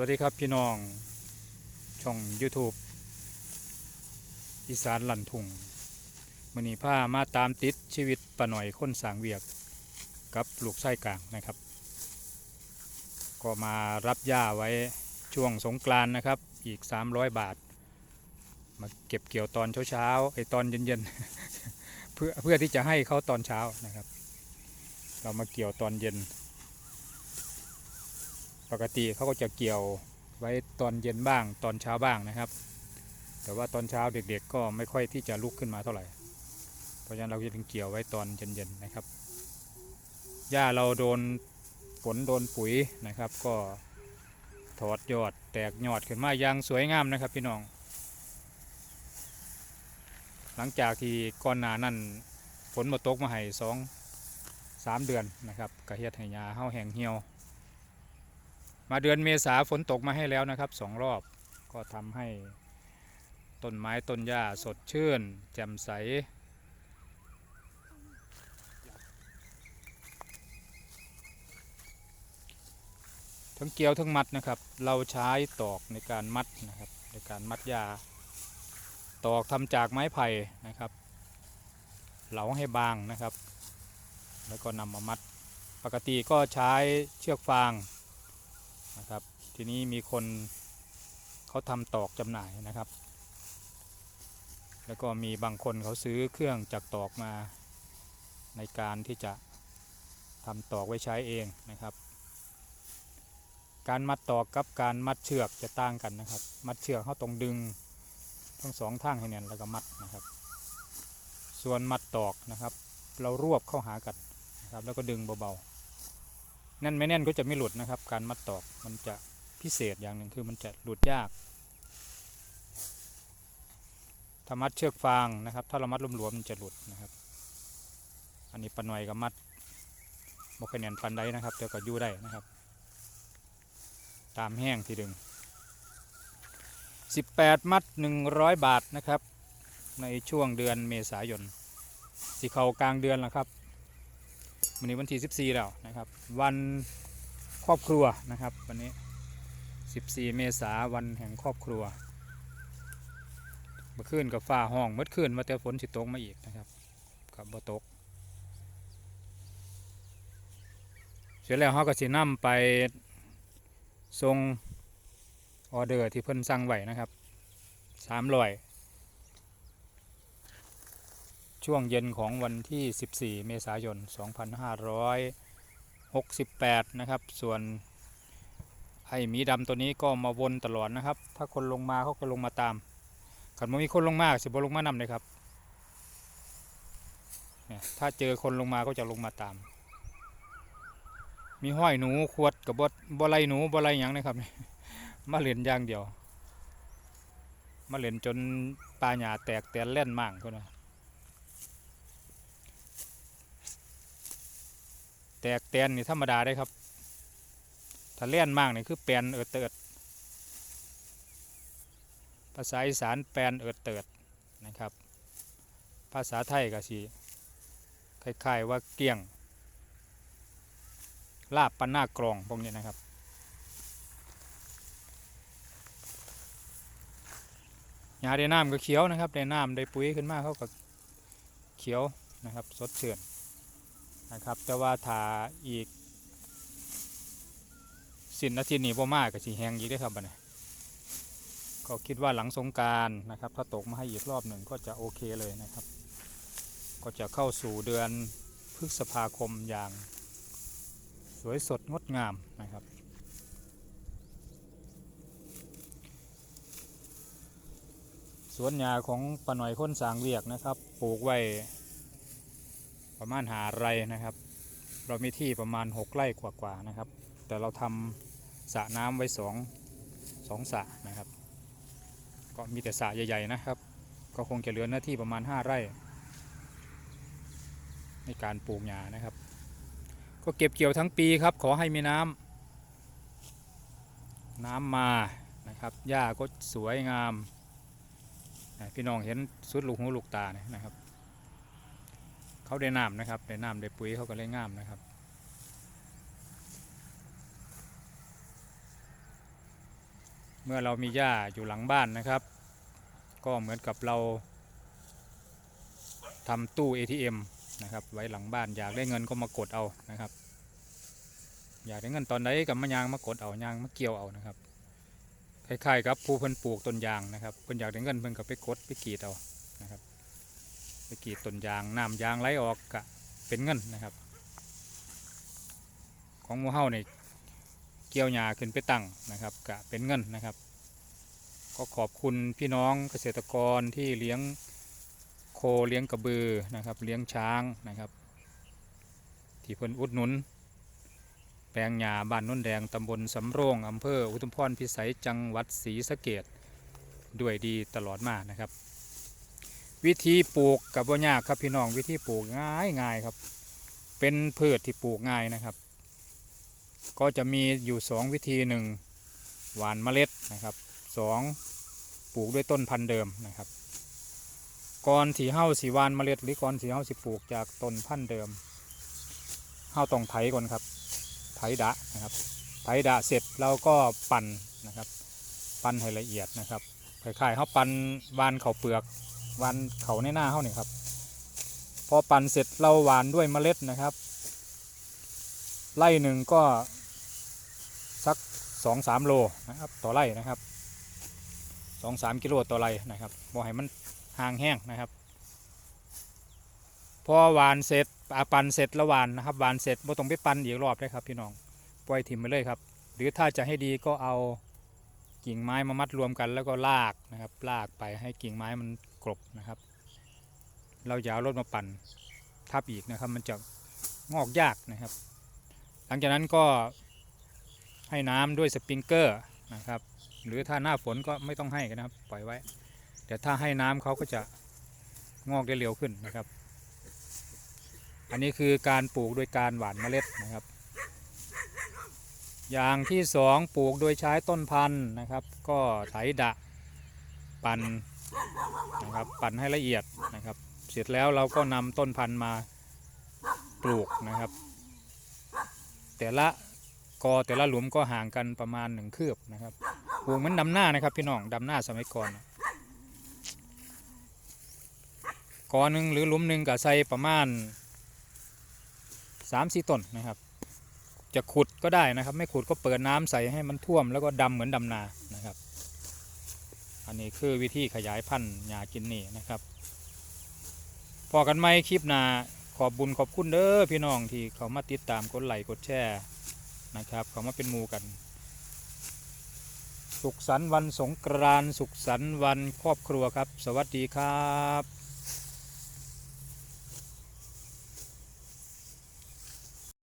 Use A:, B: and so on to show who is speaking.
A: วัสดีครับพี่น้อง ช่อง YouTube อีสานลันทุงมือนีผ้ามาตามติดชีวิตปะหน่อยคนสางเวียก กับลูกไส้กลางนะครับ ก็มารับย่าไว้ช่วงสงกรานนะครับ อีก 300 บาท มาเก็บเกี่ยวตอนเช้าๆไอตอนเย็นๆเพื่อเพื่อที่จะให้เขาตอนเช้านะครับ เรามาเกี่ยวตอนเย็น ปกติเขาก็จะเกี่ยวไว้ตอนเย็นบ้างตอนเช้าบ้างนะครับ แต่ว่าตอนเช้าเด็กๆ ก็ไม่ค่อยที่จะลุกขึ้นมาเท่าไหร่ เพราะฉะนั้นเราจะถึงเกี่ยวไว้ตอนเย็นๆนะครับ หญ้าเราโดนฝนโดนปุ๋ยนะครับ ก็ถอดยอดแตกยอดขึ้นมาอย่างสวยงามนะครับพี่น้อง หลังจากที่ก่อนหนานั้นฝนมาตกมาให้สองสามเดือนนะครับกระเฮ็ดให้หญ้าเฮาแห้งเหี่ยว มาเดือนเมษาฝนตกมาให้แล้วนะครับสองรอบก็ทำให้ต้นไม้ต้นหญ้าสดชื่น แจ่มใส ทั้งเกลียวทั้งมัดนะครับ เราใช้ตอกในการมัดนะครับ ในการมัดหญ้าตอกทำจากไม้ไผ่นะครับ เหลาให้บางนะครับ แล้วก็นำมามัดปกติก็ใช้เชือกฟาง นะครับ ทีนี้มีคนเขาทำตอกจำหน่ายนะครับ แล้วก็มีบางคนเขาซื้อเครื่องจักตอกมาในการที่จะทำตอกไว้ใช้เองนะครับ การมัดตอกกับการมัดเชือกจะต่างกันนะครับ มัดเชือกเขาตรงดึงทั้งสองทางให้แน่นแล้วก็มัดนะครับ ส่วนมัดตอกนะครับ เรารวบเข้าหากันนะครับ แล้วก็ดึงเบาๆ แน่นไม่แน่นก็จะไม่หลุดนะครับ การมัดตอกมันจะพิเศษอย่างหนึ่งคือมันจะหลุดยากถ้ามัดเชือกฟางนะครับ ถ้าเรามัดรวมๆมันจะหลุดนะครับ อันนี้ปน่อยกับมัดบกแน่นปันได้นะครับแต่ก็ยู่ได้นะครับ ตามแห้งทีดึง 18 มัด 100 บาทนะครับ ในช่วงเดือนเมษายนสีเขากลางเดือนแล้วครับ วันนี้วันที่ 14 แล้วนะครับ วันครอบครัวนะครับ วันนี้ 14 เมษาวันแห่งครอบครัวเมื่อคืนกับฟ้าห้องเมื่อคืนมาแต่ฝนสิตกมาอีกนะครับกับบ่ตก เสร็จแล้วเขาก็สินำไปส่งออเดอร์ที่เพิ่นสั่งไว้นะครับ300 ช่วงเย็นของวันที่ 14 เมษายน 2568 นะครับ ส่วนไอ้หมีดำตัวนี้ก็มาวนตลอดนะครับ ถ้าคนลงมาเขาก็ลงมาตามขันไม่มีคนลงมากสิบลงมานำเลยครับถ้าเจอคนลงมาก็จะลงมาตาม มีห้อยหนูขวดกับบดบอไลหนูบอไลหยังนะครับ มาเล่นอย่างเดียว มาเล่นจนปลาหยาแตกแตนเล่นมั่งคนนะ ตกแตนนี่ธรรมดาได้ครับ ถ้าเลี่ยนมากนี่คือแปลนเอิดเติดภาษาอีสานแปลนเอิดเติดนะครับ ภาษาไทยก็สิคล้ายๆว่าเกี้ยง ลาบปันหน้ากรองพวกนี้นะครับหญ้าได้น้ำก็เขียวนะครับได้น้ำได้ปุ๋ยขึ้นมาเขาก็เขียวนะครับ สดชื่น นะครับ แต่ว่าถ้าอีกสิ้นอาทินี้พ่มากกับสีแหงอีกได้ครับบัดนี้ก็คิดว่าหลังสงการนะครับ ถ้าตกมาให้อีกรอบหนึ่งก็จะโอเคเลยนะครับ ก็จะเข้าสู่เดือนพฤษภาคมอย่างสวยสดงดงามนะครับ สวนหญ้าของปาหน่อยค้นสางเวียกนะครับ ปลูกไว้ ประมาณหาไรนะครับ เรามีที่ประมาณ 6ไร่กว่าๆนะครับ แต่เราทำสระน้ำไว้สองสองสระนะครับ ก็มีแต่สระใหญ่ๆนะครับ ก็คงจะเหลือเนื้อที่ประมาณ 5 ไร่ ในการปลูกหญ้านะครับ ก็เก็บเกี่ยวทั้งปีครับ ขอให้มีน้ำน้ำมานะครับหญ้าก็สวยงามพี่น้องเห็นสุดลูกหูลูกตาเนี่ยนะครับ เขาได้น้ำนะครับได้น้ำได้ปุ๋ยเขาก็เลยงามนะครับเมื่อเรามีหญ้าอยู่หลังบ้านนะครับ ก็เหมือนกับเราทำตู้ ATM นะครับ ไว้หลังบ้านอยากได้เงินก็มากดเอานะครับ อยากได้เงินตอนไหนกับมายางมากดเอายางมาเกี่ยวเอานะครับคล้ายๆกับผู้เพิ่นปลูกต้นยางนะครับเพิ่นอยากได้เงินเพิ่นก็ไปกดไปกรีดเอานะครับ ไปกรีดต้นยางน้ำยางไหลออกกะเป็นเงินนะครับ ของมูเฮาเนี่ยเกี่ยวหญ้าขึ้นไปตั้งนะครับกะเป็นเงินนะครับ ก็ขอบคุณพี่น้องเกษตรกรที่เลี้ยงโคเลี้ยงกระบือนะครับ เลี้ยงช้างนะครับ ที่เพิ่นอุดหนุน แปลงหญ้าบ้านโนนแดงตำบลสำโรงอำเภออุทุมพรพิสัยจังหวัดศรีสะเกดด้วยดีตลอดมานะครับ วิธีปลูกกับว่ายากครับพี่น้องวิธีปลูกง่ายง่ายครับ เป็นพืชที่ปลูกง่ายนะครับ ก็จะมีอยู่สองวิธีหนึ่งหวานเมล็ดนะครับสองปลูกด้วยต้นพันธุ์เดิมนะครับก่อนที่เฮาสีหวานเมล็ด หรือก่อนที่เฮาสิปลูกจากต้นพันธุ์เดิมเฮาต้องไถก่อนครับ ไถดะนะครับ ไถดะเสร็จเราก็ปั่นนะครับ ปั่นให้ละเอียดนะครับคล้ายๆเขาปั่นวานเขาเปลือก หวานเขาในหน้าเขาเนี่ยครับ พอปั่นเสร็จเราหวานด้วยเมล็ดนะครับ ไล่หนึ่งก็สักสองสามโลนะครับต่อไร่นะครับสองสามกิโลต่อไร่นะครับบ่ให้มันห่างแห้งนะครับ พอหวานเสร็จอาปั่นเสร็จแล้วหวานนะครับหวานเสร็จบ่ต้องไปปั่นอีกรอบเลยครับพี่น้องปล่อยถิ่มไปเลยครับ หรือถ้าจะให้ดีก็เอากิ่งไม้มามัดรวมกันแล้วก็ลากนะครับลากไปให้กิ่งไม้มัน กรบนะครับ เราอย่าเอารถมาปั่นทับอีกนะครับ มันจะงอกยากนะครับ หลังจากนั้นก็ให้น้ำด้วยสปริงเกอร์นะครับ หรือถ้าหน้าฝนก็ไม่ต้องให้กันนะครับ ปล่อยไว้แต่ถ้าให้น้ำเขาก็จะงอกได้เร็วขึ้นนะครับ อันนี้คือการปลูกโดยการหว่านเมล็ดนะครับ อย่างที่สองปลูกโดยใช้ต้นพันธุ์นะครับ ก็ไถดะ ปั่น นะครับปั่นให้ละเอียดนะครับ เสร็จแล้วเราก็นำต้นพันธุ์มาปลูกนะครับ แต่ละกอแต่ละหลุมก็ห่างกันประมาณหนึ่งคืบนะครับปลูกเหมือนดำหน้านะครับ พี่น้องดำหน้าสมัยก่อนกอหนึ่งหรือหลุมหนึ่งก็ใส่ประมาณสามสี่ต้นนะครับ จะขุดก็ได้นะครับ ไม่ขุดก็เปิดน้ำใส่ให้มันท่วมแล้วก็ดำเหมือนดำนานะครับ อันนี้คือวิธีขยายพันธุ์หญ้ากินนี่นะครับพอกันไหมคลิปหน้าขอบบุญขอบคุณเด้อพี่น้องที่เขามาติดตามกดไลค์กดแชร์นะครับ เขามาเป็นมูกัน สุขสันต์วันสงกรานต์สุขสันต์วันครอบครัวครับ สวัสดีครับ